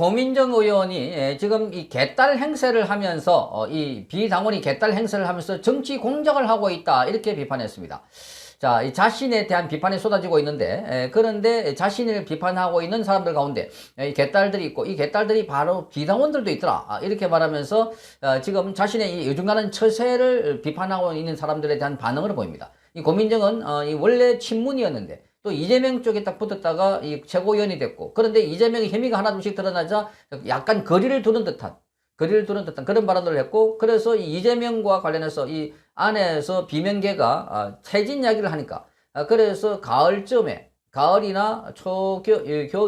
고민정 의원이 예, 지금 이 개딸 행세를 하면서 어, 이 비당원이 개딸 행세를 하면서 정치 공작을 하고 있다 이렇게 비판했습니다. 자, 이 자신에 대한 비판이 쏟아지고 있는데 에, 그런데 자신을 비판하고 있는 사람들 가운데 에, 이 개딸들이 있고 이 개딸들이 바로 비당원들도 있더라 아, 이렇게 말하면서 어, 지금 자신의 이 요즘 가는 처세를 비판하고 있는 사람들에 대한 반응을 보입니다. 이 고민정은 어, 이 원래 친문이었는데 또 이재명 쪽에 딱 붙었다가 이 최고위원이 됐고 그런데 이재명의 혐의가 하나둘씩 드러나자 약간 거리를 두는 듯한 거리를 두는 듯한 그런 발언을 했고 그래서 이 이재명과 관련해서 이 안에서 비명계가 아, 퇴진 이야기를 하니까 아, 그래서 가을쯤에 가을이나 초겨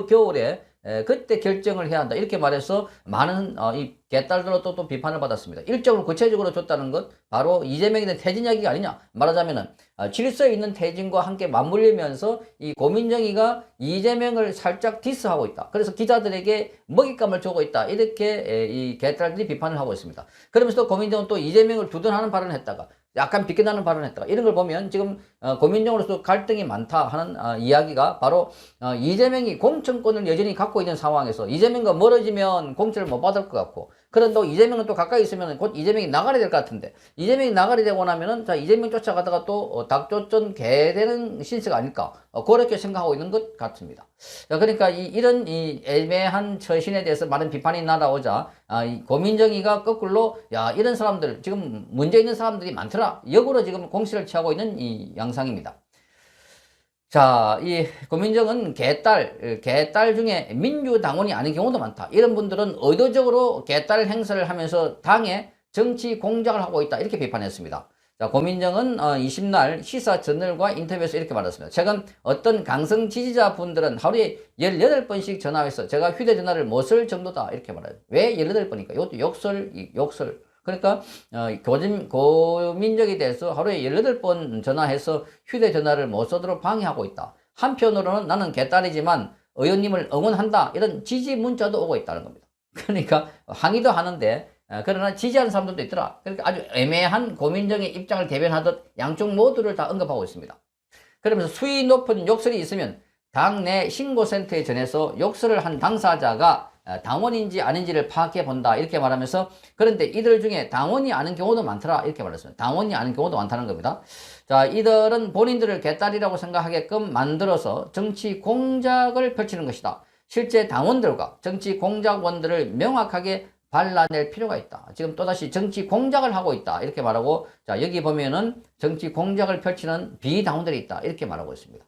겨울에 에, 그때 결정을 해야 한다 이렇게 말해서 많은 어, 이 개딸들로 또, 또 비판을 받았습니다. 일정을 구체적으로 줬다는 것 바로 이재명에 대한 퇴진 이야기가 아니냐 말하자면은 어, 질서에 있는 퇴진과 함께 맞물리면서 이 고민정이가 이재명을 살짝 디스하고 있다. 그래서 기자들에게 먹잇감을 주고 있다. 이렇게 에, 이 개딸들이 비판을 하고 있습니다. 그러면서 또 고민정은 또 이재명을 두둔하는 발언을 했다가 약간 비껴나는 발언을 했다가 이런 걸 보면 지금 어, 고민정으로서 갈등이 많다 하는 어, 이야기가 바로 어, 이재명이 공천권을 여전히 갖고 있는 상황에서 이재명과 멀어지면 공천을 못 받을 것 같고 그런데 이재명은 또 가까이 있으면 곧 이재명이 나가야 될것 같은데 이재명이 나가야 되고 나면은 자 이재명 쫓아가다가 또 어, 닭쫓전 개되는 신세가 아닐까 어, 그렇게 생각하고 있는 것 같습니다. 자, 그러니까 이, 이런 이 애매한 처신에 대해서 많은 비판이 날아오자 아, 이 고민정이가 거꾸로 야 이런 사람들 지금 문제 있는 사람들이 많더라 역으로 지금 공시를 취하고 있는 이 양상입니다. 자, 이 고민정은 개딸, 개딸 중에 민주당원이 아닌 경우도 많다. 이런 분들은 의도적으로 개딸 행사를 하면서 당에 정치 공작을 하고 있다. 이렇게 비판했습니다. 자, 고민정은 어, 20날 시사 저널과 인터뷰에서 이렇게 말했습니다. 최근 어떤 강성 지지자분들은 하루에 18번씩 전화해서 제가 휴대전화를 못 쓸 정도다. 이렇게 말해요. 왜 18번입니까? 이것도 욕설, 이 욕설. 그러니까 어, 고민, 고민적에 대해서 하루에 18번 전화해서 휴대전화를 못 쓰도록 방해하고 있다. 한편으로는 나는 개딸이지만 의원님을 응원한다. 이런 지지 문자도 오고 있다는 겁니다. 그러니까 항의도 하는데 어, 그러나 지지하는 사람들도 있더라. 그러니까 아주 애매한 고민정의 입장을 대변하듯 양쪽 모두를 다 언급하고 있습니다. 그러면서 수위 높은 욕설이 있으면 당내 신고센터에 전해서 욕설을 한 당사자가 어, 당원인지 아닌지를 파악해 본다 이렇게 말하면서 그런데 이들 중에 당원이 아는 경우도 많더라 이렇게 말했습니다. 당원이 아는 경우도 많다는 겁니다. 자 이들은 본인들을 개딸이라고 생각하게끔 만들어서 정치 공작을 펼치는 것이다. 실제 당원들과 정치 공작원들을 명확하게 발라낼 필요가 있다. 지금 또다시 정치 공작을 하고 있다. 이렇게 말하고, 자, 여기 보면은 정치 공작을 펼치는 비당원들이 있다. 이렇게 말하고 있습니다.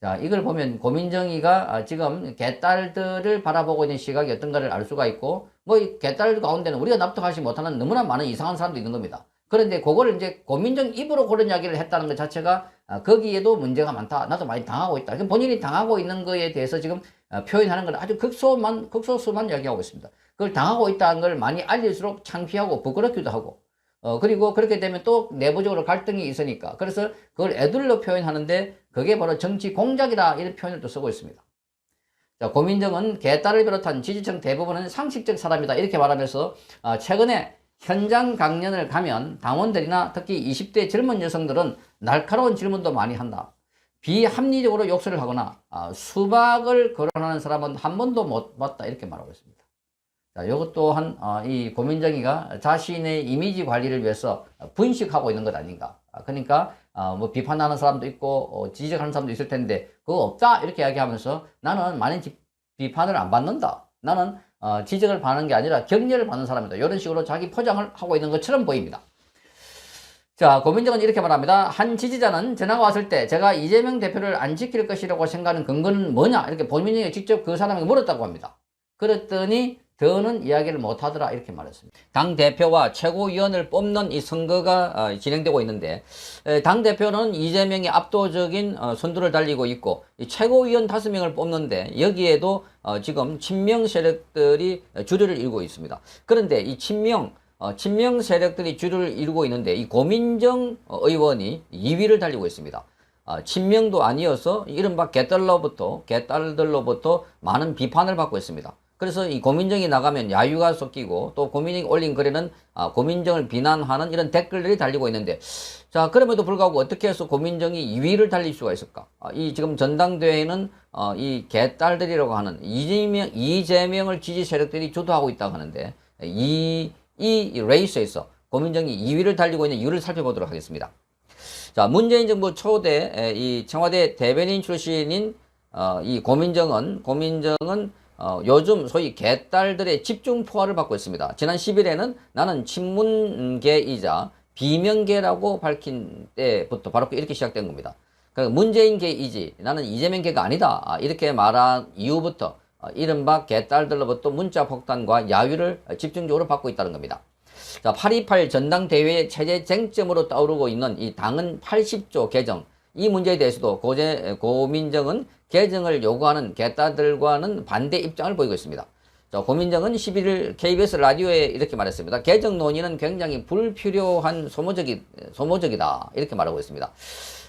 자, 이걸 보면 고민정이가 아, 지금 개딸들을 바라보고 있는 시각이 어떤가를 알 수가 있고, 뭐 이 개딸 가운데는 우리가 납득하지 못하는 너무나 많은 이상한 사람도 있는 겁니다. 그런데 그거를 이제 고민정 입으로 그런 이야기를 했다는 것 자체가 아, 거기에도 문제가 많다. 나도 많이 당하고 있다. 본인이 당하고 있는 거에 대해서 지금 아, 표현하는 걸 아주 극소만, 극소수만 이야기하고 있습니다. 그걸 당하고 있다는 걸 많이 알릴수록 창피하고 부끄럽기도 하고, 어, 그리고 그렇게 되면 또 내부적으로 갈등이 있으니까. 그래서 그걸 애들로 표현하는데 그게 바로 정치 공작이다. 이런 표현을 또 쓰고 있습니다. 자, 고민정은 개딸을 비롯한 지지층 대부분은 상식적 사람이다. 이렇게 말하면서, 아, 최근에 현장 강연을 가면 당원들이나 특히 20대 젊은 여성들은 날카로운 질문도 많이 한다. 비합리적으로 욕설을 하거나 아, 수박을 거론하는 사람은 한 번도 못 봤다. 이렇게 말하고 있습니다. 자, 이것 또한 어, 이 고민정이가 자신의 이미지 관리를 위해서 분식하고 있는 것 아닌가. 아, 그러니까 어, 뭐 비판하는 사람도 있고 어, 지적하는 사람도 있을 텐데 그거 없다 이렇게 이야기하면서 나는 많은 지, 비판을 안 받는다. 나는 어, 지적을 받는 게 아니라 격려를 받는 사람이다. 이런 식으로 자기 포장을 하고 있는 것처럼 보입니다. 자, 고민정은 이렇게 말합니다. 한 지지자는 전화가 왔을 때 제가 이재명 대표를 안 지킬 것이라고 생각하는 근거는 뭐냐? 이렇게 본인이 직접 그 사람에게 물었다고 합니다. 그랬더니 더는 이야기를 못하더라 이렇게 말했습니다. 당 대표와 최고위원을 뽑는 이 선거가 어, 진행되고 있는데 당 대표는 이재명이 압도적인 어, 선두를 달리고 있고 최고위원 다섯 명을 뽑는데 여기에도 어, 지금 친명 세력들이 주류를 이루고 있습니다. 그런데 이 친명 친명 세력들이 주류를 이루고 있는데 이 고민정 의원이 2위를 달리고 있습니다. 친명도 아니어서 이른바 개딸로부터 개딸들로부터 많은 비판을 받고 있습니다. 그래서 이 고민정이 나가면 야유가 섞이고 또 고민정이 올린 글에는 아, 고민정을 비난하는 이런 댓글들이 달리고 있는데 자 그럼에도 불구하고 어떻게 해서 고민정이 2위를 달릴 수가 있을까? 아, 이 지금 전당대회는 어, 이 개딸들이라고 하는 이재명 이재명을 지지 세력들이 주도하고 있다고 하는데 이, 이 레이스에서 고민정이 2위를 달리고 있는 이유를 살펴보도록 하겠습니다. 자 문재인 정부 초대 에, 이 청와대 대변인 출신인 어, 이 고민정은 고민정은 어, 요즘 소위 개딸들의 집중 포화를 받고 있습니다. 지난 10일에는 나는 친문계이자 비명계라고 밝힌 때부터 바로 이렇게 시작된 겁니다. 그러니까 문재인계이지 나는 이재명계가 아니다. 아, 이렇게 말한 이후부터 어, 이른바 개딸들로부터 문자 폭탄과 야유를 집중적으로 받고 있다는 겁니다. 자, 828 전당대회의 체제 쟁점으로 떠오르고 있는 이 당은 80조 개정 이 문제에 대해서도 고재, 고민정은 개정을 요구하는 개딸들과는 반대 입장을 보이고 있습니다. 자, 고민정은 11일 KBS 라디오에 이렇게 말했습니다. 개정 논의는 굉장히 불필요한 소모적이, 소모적이다. 이렇게 말하고 있습니다.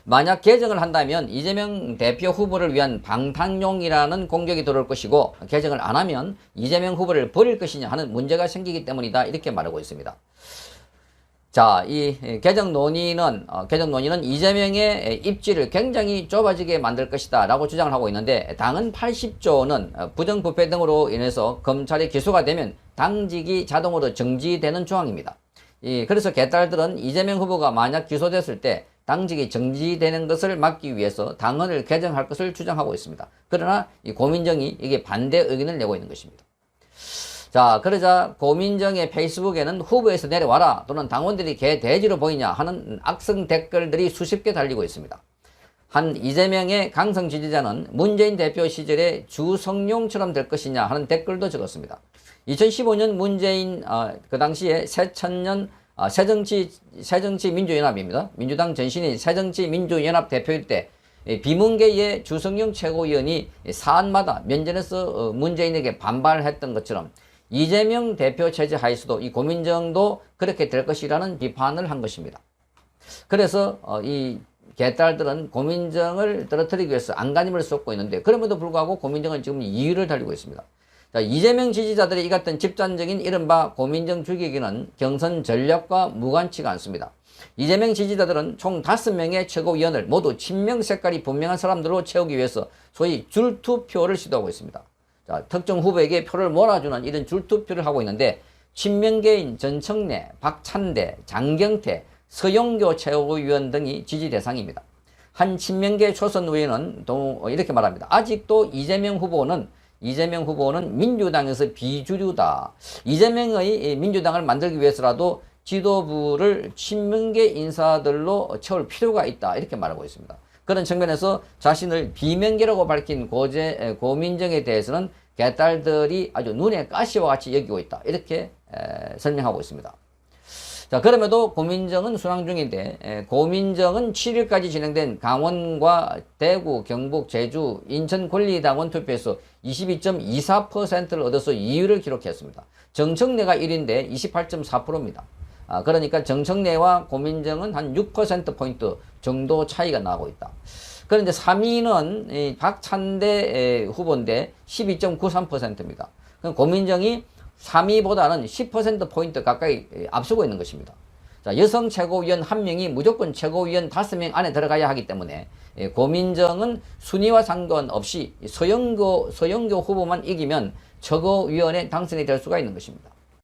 만약 개정을 한다면 이재명 대표 후보를 위한 방탄용이라는 공격이 들어올 것이고 개정을 안 하면 이재명 후보를 버릴 것이냐 하는 문제가 생기기 때문이다. 이렇게 말하고 있습니다. 자, 이 개정 논의는 어, 개정 논의는 이재명의 입지를 굉장히 좁아지게 만들 것이다라고 주장을 하고 있는데 당은 80조는 어, 부정부패 등으로 인해서 검찰이 기소가 되면 당직이 자동으로 정지되는 조항입니다. 이 그래서 개딸들은 이재명 후보가 만약 기소됐을 때 당직이 정지되는 것을 막기 위해서 당헌을 개정할 것을 주장하고 있습니다. 그러나 이 고민정이 이게 반대 의견을 내고 있는 것입니다. 자, 그러자 고민정의 페이스북에는 후보에서 내려와라 또는 당원들이 개 돼지로 보이냐 하는 악성 댓글들이 수십 개 달리고 있습니다. 한 이재명의 강성 지지자는 문재인 대표 시절에 주성룡처럼 될 것이냐 하는 댓글도 적었습니다. 2015년 문재인 어, 그 당시에 새천년 어, 새정치 새정치 민주연합입니다. 민주당 전신인 새정치 민주연합 대표일 때 비문계의 주성용 최고위원이 사안마다 면전에서 어, 문재인에게 반발했던 것처럼 이재명 대표 체제 하에서도 이 고민정도 그렇게 될 것이라는 비판을 한 것입니다. 그래서 어, 이 개딸들은 고민정을 떨어뜨리기 위해서 안간힘을 쏟고 있는데 그럼에도 불구하고 고민정은 지금 2위를 달리고 있습니다. 자, 이재명 지지자들의 이 같은 집단적인 이른바 고민정 죽이기는 경선 전략과 무관치가 않습니다. 이재명 지지자들은 총 5명의 최고위원을 모두 친명 색깔이 분명한 사람들로 채우기 위해서 소위 줄투표를 시도하고 있습니다. 자, 특정 후보에게 표를 몰아주는 이런 줄투표를 하고 있는데 친명계인 전청래, 박찬대, 장경태, 서영교 최고위원 등이 지지 대상입니다. 한 친명계 초선 의원은 또 이렇게 말합니다. 아직도 이재명 후보는 이재명 후보는 민주당에서 비주류다. 이재명의 민주당을 만들기 위해서라도 지도부를 친명계 인사들로 채울 필요가 있다. 이렇게 말하고 있습니다. 그런 측면에서 자신을 비명계라고 밝힌 고재, 고민정에 대해서는 개딸들이 아주 눈에 가시와 같이 여기고 있다. 이렇게 에, 설명하고 있습니다. 자, 그럼에도 고민정은 순항 중인데, 에, 고민정은 7일까지 진행된 강원과 대구, 경북, 제주, 인천 권리당원 투표에서 22.24%를 얻어서 2위를 기록했습니다. 정청래가 1위인데 28.4%입니다. 아, 그러니까 정청래와 고민정은 한 6%포인트 정도 차이가 나고 있다. 그런데 3위는 박찬대 후보인데 12.93%입니다. 그럼 고민정이 3위보다는 10%포인트 가까이 앞서고 있는 것입니다. 자, 여성 최고위원 한 명이 무조건 최고위원 5명 안에 들어가야 하기 때문에 고민정은 순위와 상관없이 서영교, 서영교 후보만 이기면 최고위원에 당선이 될 수가 있는 것입니다.